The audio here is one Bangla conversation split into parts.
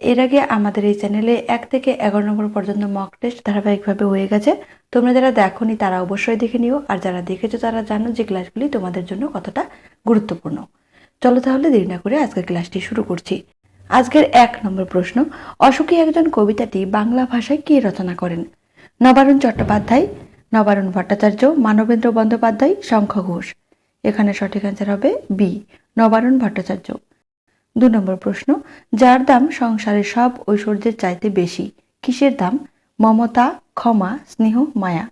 এর আগে আমাদের এই চ্যানেলে এক থেকে এগারো নম্বর পর্যন্ত মক টেস্ট ধারাবাহিকভাবে হয়ে গেছে। তোমরা যারা দেখোনি, তারা অবশ্যই দেখে নিও। আর যারা দেখেছ, তারা জানো যে ক্লাসগুলি তোমাদের জন্য কতটা গুরুত্বপূর্ণ। চলো তাহলে দেরি না করে আজকের ক্লাসটি শুরু করছি। আজকের এক নম্বর প্রশ্ন অশোকী একজন কবিতাটি বাংলা ভাষায় কে রচনা করেন? নবারুণ চট্টোপাধ্যায়, নবারুণ ভট্টাচার্য, মানবেন্দ্র বন্দ্যোপাধ্যায়, শঙ্খ ঘোষ। এখানে সঠিক অ্যান্সার হবে বি, নবারুণ ভট্টাচার্য। দু নম্বর প্রশ্ন, যার দাম সংসারের সব ঐশ্বর্যের চাইতে বেশি, কিসের দাম? মমতা, ক্ষমা, স্নেহ, মায়া।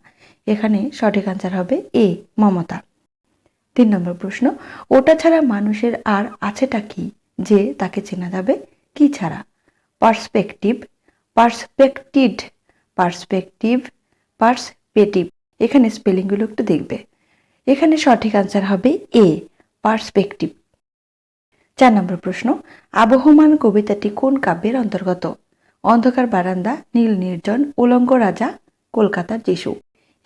এখানে সঠিক আনসার হবে এ, মমতা। তিন নম্বর প্রশ্ন, ওটা ছাড়া মানুষের আর আছেটা কি, যে তাকে চেনা যাবে? কি ছাড়া? Perspective, perspective, perspective, perspective. এখানে স্পেলিংগুলো একটু দেখবে। এখানে সঠিক আনসার হবে এ, পার্সপেক্টিভ। চার নম্বর প্রশ্ন, আবহমান কবিতাটি কোন কাব্যের অন্তর্গত? অন্ধকার বারান্দা, নীল নির্জন, উলঙ্গ রাজা, কলকাতার যিশু।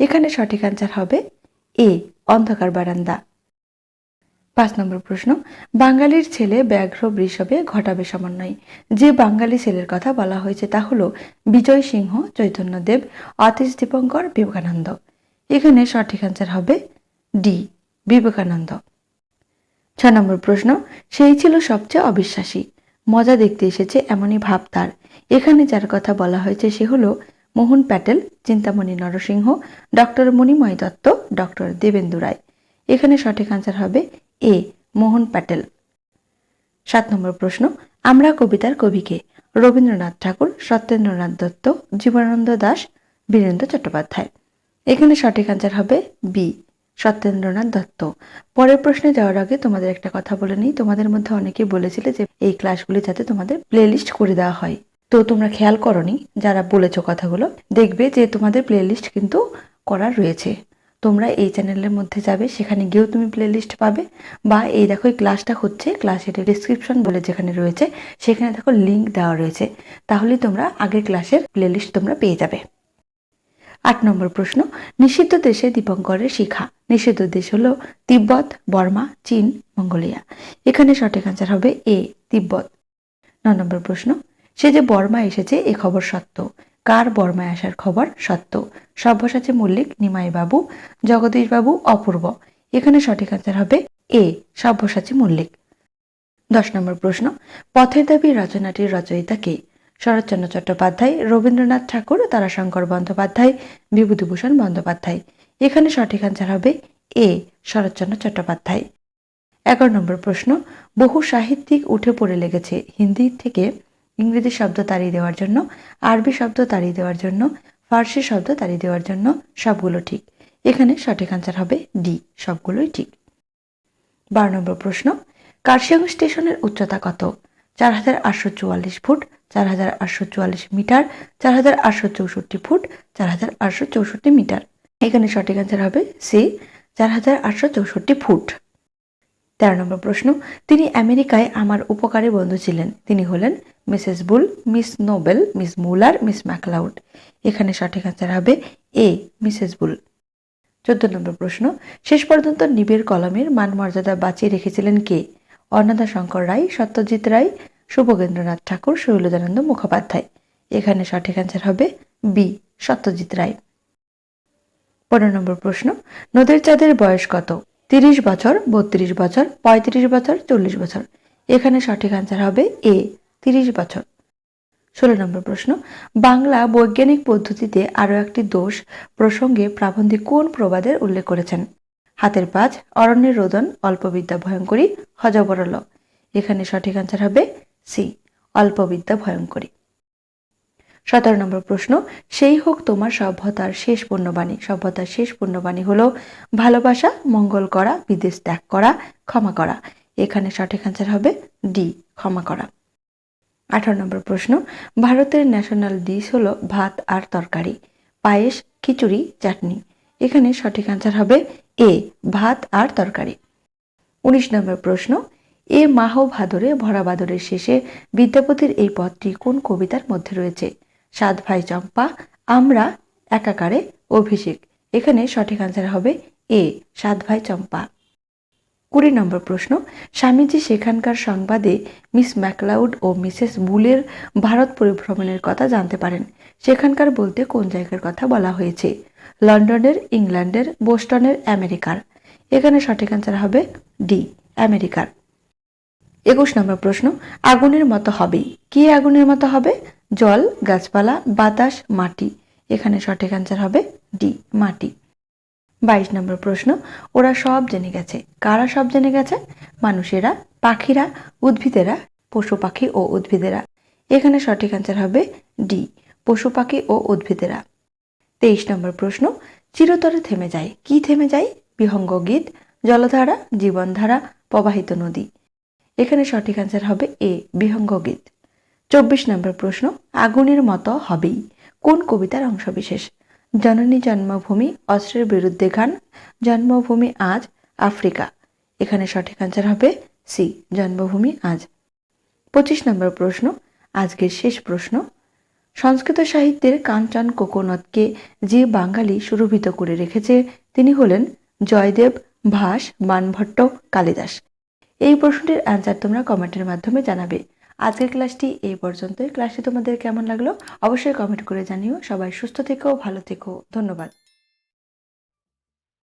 এখানে সঠিক আনসার হবে এ, অন্ধকার বারান্দা। পাঁচ নম্বর প্রশ্ন, বাঙালির ছেলে ব্যাঘ্র বৃষভে ঘটাবে সমন্বয়। যে বাঙালি ছেলের কথা বলা হয়েছে তা হল বিজয় সিংহ চৈতন্যদেব অতীশ দীপঙ্কর, বিবেকানন্দ। এখানে সঠিক আনসার হবে ডি, বিবেকানন্দ। ছ নম্বর প্রশ্ন, সেই ছিল সবচেয়ে অবিশ্বাসী। মজা দেখতে এসেছে এমনই ভাব তার। এখানে যার কথা বলা হয়েছে সে হলো মোহন প্যাটেল, চিন্তামণি নরসিংহ, ডক্টর মণিময় দত্ত, ডক্টর দেবেন্দু রায়। এখানে সঠিক আনসার হবে এ, মোহন প্যাটেল। সাত নম্বর প্রশ্ন, আমরা কবিতার কবিকে রবীন্দ্রনাথ ঠাকুর, সত্যেন্দ্রনাথ দত্ত, জীবনানন্দ দাস, বীরেন্দ্র চট্টোপাধ্যায়। এখানে সঠিক আনসার হবে বি সত্যেন্দ্রনাথ দত্ত। পরের প্রশ্নে যাওয়ার আগে তোমাদের একটা কথা বলে নিই। তোমাদের মধ্যে অনেকেই বলেছিলে যে এই ক্লাসগুলি যাতে তোমাদের প্লেলিস্ট করে দেওয়া হয়। তো তোমরা খেয়াল করনি যারা বলেছ কথাগুলো? দেখবে যে তোমাদের প্লেলিস্ট কিন্তু করা রয়েছে। তোমরা এই চ্যানেলের মধ্যে যাবে, সেখানে গিয়েও তুমি প্লেলিস্ট পাবে। বা এই দেখো, এই ক্লাসটা হচ্ছে ক্লাসের ডিসক্রিপশন বলে যেখানে রয়েছে, সেখানে দেখো লিঙ্ক দেওয়া রয়েছে। তাহলেই তোমরা আগের ক্লাসের প্লেলিস্ট তোমরা পেয়ে যাবে। আট নম্বর প্রশ্ন, নিষিদ্ধ দেশে দীপঙ্করের শিখা। নিষিদ্ধ দেশ হলো তিব্বত, বর্মা, চীন, মঙ্গোলিয়া। এখানে সঠিক আনসার হবে এ, তিব্বত। ন নম্বর প্রশ্ন, সে যে বর্মা এসেছে এ খবর সত্য। কার বর্মায় আসার খবর সত্য? সব্যসাচী মল্লিক, নিমাই বাবু, জগদীশ বাবু, অপূর্ব। এখানে সঠিক আনসার হবে এ সব্যসাচী মল্লিক। দশ নম্বর প্রশ্ন, পথের দাবি রচনাটির রচয়িতা কে? শরৎচন্দ্র চট্টোপাধ্যায়, রবীন্দ্রনাথ ঠাকুর তারাশঙ্কর বন্দ্যোপাধ্যায়, বিভূতিভূষণ বন্দ্যোপাধ্যায়। এখানে সঠিক আনসার হবে এ, শরৎচন্দ্র চট্টোপাধ্যায়। এগারো নম্বর প্রশ্ন, বহু সাহিত্যিক উঠে পড়ে লেগেছে হিন্দি থেকে ইংরেজি শব্দ তাড়িয়ে দেওয়ার জন্য, আরবি শব্দ তাড়িয়ে দেওয়ার জন্য, ফার্সি শব্দ তাড়িয়ে দেওয়ার জন্য সবগুলো ঠিক। এখানে সঠিক আনসার হবে ডি, সবগুলোই ঠিক। বারো নম্বর প্রশ্ন, কার্শিয়াং স্টেশনের উচ্চতা কত? চার হাজার আটশো চুয়াল্লিশ ফুট চার হাজার আটশো চুয়াল্লিশ মিটার, চার হাজার আটশো চৌষট্টি ফুট, চার হাজার আটশো চৌষট্টি মিটার। এখানে সঠিক আনসার হবে সি, চার হাজার আটশো চৌষট্টি ফুট। তেরো নম্বর প্রশ্ন, তিনি আমেরিকায় আমার উপকারী বন্ধু ছিলেন। তিনি হলেন Mrs Bull, Miss Noble, Miss Muller, Miss MacLeod. এখানে সঠিক আনসার হবে এ, মিসেস বুল। চোদ্দ নম্বর প্রশ্ন, শেষ পর্যন্ত নিবিড় কলমের মান মর্যাদা বাঁচিয়ে রেখেছিলেন কে? অন্নদা শঙ্কর রায়, সত্যজিৎ রায় শুভগেন্দ্রনাথ ঠাকুর, শৈলজানন্দ মুখোপাধ্যায়। এখানে সঠিক অ্যান্সার হবে বি, সত্যজিৎ রায়। পনেরো নম্বর প্রশ্ন, নদীর চাঁদের বয়স কত? তিরিশ বছর, বত্রিশ বছর, পঁয়ত্রিশ বছর, চল্লিশ বছর। এখানে সঠিক অ্যান্সার হবে এ, তিরিশ বছর। ষোলো নম্বর প্রশ্ন, বাংলা বৈজ্ঞানিক পদ্ধতিতে আরও একটি দোষ প্রসঙ্গে প্রাবন্ধিক কোন প্রবাদের উল্লেখ করেছেন? হাতের পাঁচ, অরণ্যের রোদন, অল্পবিদ্যা ভয়ঙ্করী, হজবরল। এখানে সঠিক অ্যান্সার হবে সি, অল্পবিদ্যা ভয়ঙ্করী। সতেরো নম্বর প্রশ্ন, সেই হোক তোমার সভ্যতার শেষ পূর্ণবাণী সভ্যতার শেষ পূর্ণবাণী হলো, ভালোবাসা, মঙ্গল করা, বিদেশ ত্যাগ করা, ক্ষমা করা। এখানে সঠিক অ্যান্সার হবে ডি, ক্ষমা করা। আঠারো নম্বর প্রশ্ন, ভারতের ন্যাশনাল ডিশ হলো ভাত আর তরকারি, পায়েস, খিচুড়ি, চাটনি। এখানে সঠিক আনসার হবে এ, ভাত আর তরকারি। উনিশ নম্বর প্রশ্ন এ মাহ ভাদরে ভরা ভাদরের শেষে বিদ্যাপতির এই পদটি কোন কবিতার মধ্যে রয়েছে? সাত ভাই চম্পা, আমরা, একাকারে, অভিষেক। এখানে সঠিক আনসার হবে এ, সাত ভাই চম্পা। কুড়ি নম্বর প্রশ্ন, স্বামীজি সেখানকার সংবাদে মিস ম্যাকলাউড ও মিসেস বুলের ভারত পরিভ্রমণের কথা জানতে পারেন। সেখানকার বলতে কোন জায়গার কথা বলা হয়েছে? লন্ডনের, ইংল্যান্ডের, বোস্টনের, আমেরিকার। এখানে সঠিক আনসার হবে ডি, আমেরিকার। একুশ নম্বর প্রশ্ন, আগুনের মতো হবেই। কি আগুনের মতো হবে? জল, গাছপালা, বাতাস, মাটি। এখানে সঠিক আনসার হবে ডি, মাটি। বাইশ নম্বর প্রশ্ন, ওরা সব জেনে গেছে। কারা সব জেনে গেছে? মানুষেরা, পাখিরা, উদ্ভিদেরা, পশু পাখি ও উদ্ভিদেরা। এখানে সঠিক আনসার হবে ডি, পশু পাখি ও উদ্ভিদেরা। তেইশ নম্বর প্রশ্ন, চিরতরে থেমে যায়। কি থেমে যায়? বিহঙ্গ গীত, জলধারা, জীবনধারা, প্রবাহিত নদী। এখানে সঠিক আনসার হবে এ, বিহঙ্গ গীত। চব্বিশ নম্বর প্রশ্ন, আগুনের মতো হবেই। কোন কবিতার অংশবিশেষ? জননী জন্মভূমি, অস্ত্রের বিরুদ্ধে গান জন্মভূমি আজ, আফ্রিকা। এখানে সঠিক আনসার হবে সি, জন্মভূমি আজ। পঁচিশ নম্বর প্রশ্ন, আজকের শেষ প্রশ্ন। সংস্কৃত সাহিত্যের কাঞ্চন কোকোনদকে যে বাঙালি সুরভিত করে রেখেছে, তিনি হলেন জয়দেব ভাস মানভট্ট কালিদাস। এই প্রশ্নটির অ্যান্সার তোমরা কমেন্টের মাধ্যমে জানাবে। আজকের ক্লাসটি এই পর্যন্তই। ক্লাসটি তোমাদের কেমন লাগল? অবশ্যই কমেন্ট করে জানিও। সবাই সুস্থ থেকো, ভালো থেকো। ধন্যবাদ।